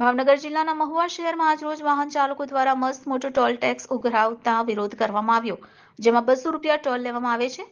ભાવનગર જિલ્લાના મહુવા શહેરમાં આજરોજ વાહન ચાલકો દ્વારા મસ્ત મોટો ટોલ ટેક્સ ઉઘરાવતા વિરોધ કરવામાં આવ્યો, જેમાં બસો રૂપિયા ટોલ લેવામાં આવે છે.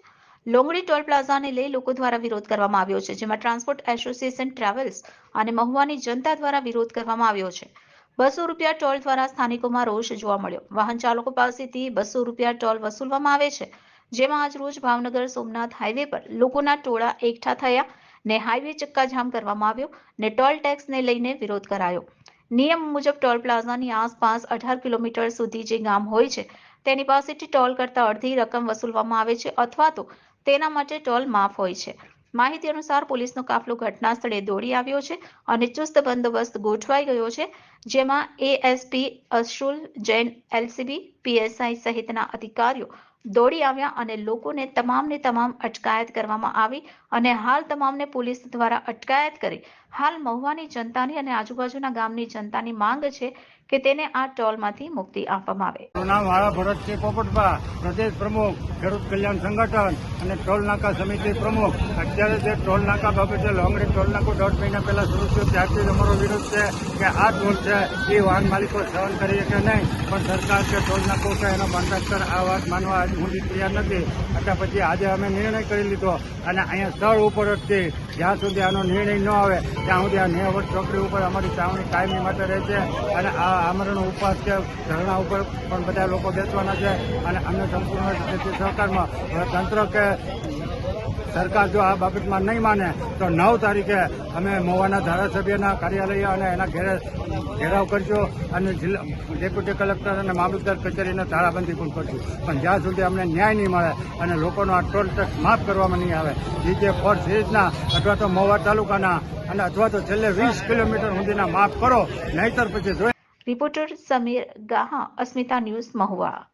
લોંગડી ટોલ પ્લાઝાને લઈ લોકો દ્વારા વિરોધ કરવામાં આવ્યો છે, જેમાં ટ્રાન્સપોર્ટ એસોસિએશન ટ્રાવેલ્સ અને મહુવાની જનતા દ્વારા વિરોધ કરવામાં આવ્યો છે. બસો રૂપિયા ટોલ દ્વારા સ્થાનિકોમાં રોષ જોવા મળ્યો. વાહન ચાલકો પાસેથી બસો રૂપિયા ટોલ વસૂલવામાં આવે છે, જેમાં આજરોજ ભાવનગર સોમનાથ હાઈવે પર લોકોના ટોળા એકઠા થયા ને હાઈવે ચક્કાજામ કરવામાં આવ્યો ને ટોલ ટેક્સને લઈને વિરોધ કરાયો. નિયમ મુજબ ટોલ પ્લાઝાની આસપાસ અઢાર કિલોમીટર સુધી જે ગામ હોય છે, તેની પાસેથી ટોલ કરતા અડધી રકમ વસૂલવામાં આવે છે અથવા તો તેના માટે ટોલ માફ હોય છે. માહિતી અનુસાર પોલીસનો કાફલો ઘટના સ્થળે દોડી આવ્યો છે અને ચુસ્ત બંદોબસ્ત ગોઠવાઈ ગયો છે, જેમાં ASP Ashul Jain LCB PSI સહિતના અધિકારીઓ દોડી આવ્યા અને લોકોને તમામને તમામ અટકાયત કરવામાં આવી અને હાલ તમામને પોલીસ દ્વારા અટકાયત કરી. હાલ મહુવાની જનતાની અને આજુબાજુના ગામની જનતાની માંગ છે કે તેને આ ટોલમાંથી મુક્તિ આપવામાં આવે. નામ વાળા ભરતસિંહ પોપટભા પ્રદેશ પ્રમુખ, ખેડૂત કલ્યાણ સંગઠન અને ટોલ નાકા સમિતિ પ્રમુખ. અત્યારે જે ટોલ નાકા બાબતે લોંગડી ટોલ નાકો દોઢ મહિના પહેલા શરૂ થયું, ત્યારથી અમારો વિરોધ છે કે આ ટોલ છે, એ વાહન માલિકો સહન કરી શકે નહીં. પણ સરકાર કે ટોલ નાકો કે એનો કોન્ટ્રાક્ટર આ વાત માનવા આજ સુધી તૈયાર નથી. અત્યાર પછી આજે અમે નિર્ણય કરી લીધો અને અહીંયા સ્થળ ઉપર જ છે જ્યાં સુધી આનો નિર્ણય ન આવે, ત્યાં સુધી આ નેવટ ચોકડી ઉપર અમારી ચાવણી કાયમી માટે રહે છે અને આ આમરણનો ઉપવાસ કે ધરણા ઉપર પણ બધા લોકો બેસવાના છે અને અમને સંપૂર્ણ સહકારમાં. તંત્ર કે સરકાર જો આ બાબતમાં નહીં માને, તો નવ તારીખે અમે મોવાના ધારાસભ્યના કાર્યાલય અને એના ઘેરે ઘેરાવ કરજો અને જિલ્લા ડેપ્યુટી કલેક્ટર અને મામલતદાર કચેરીને તાળાબંધી પણ કરશું પણ જ્યાં સુધી અમને ન્યાય નહીં મળે અને લોકોનો આ ટોલ ટેક્સ માફ કરવામાં નહીં આવે જે ફોર સિરીઝના અથવા તો મોવા તાલુકાના અને અથવા તો છેલ્લે વીસ કિલોમીટર સુધીના માફ કરો, નહીતર પછી રિપોર્ટર સમીર ગાહા અસ્મિતા ન્યૂઝ મહુવા.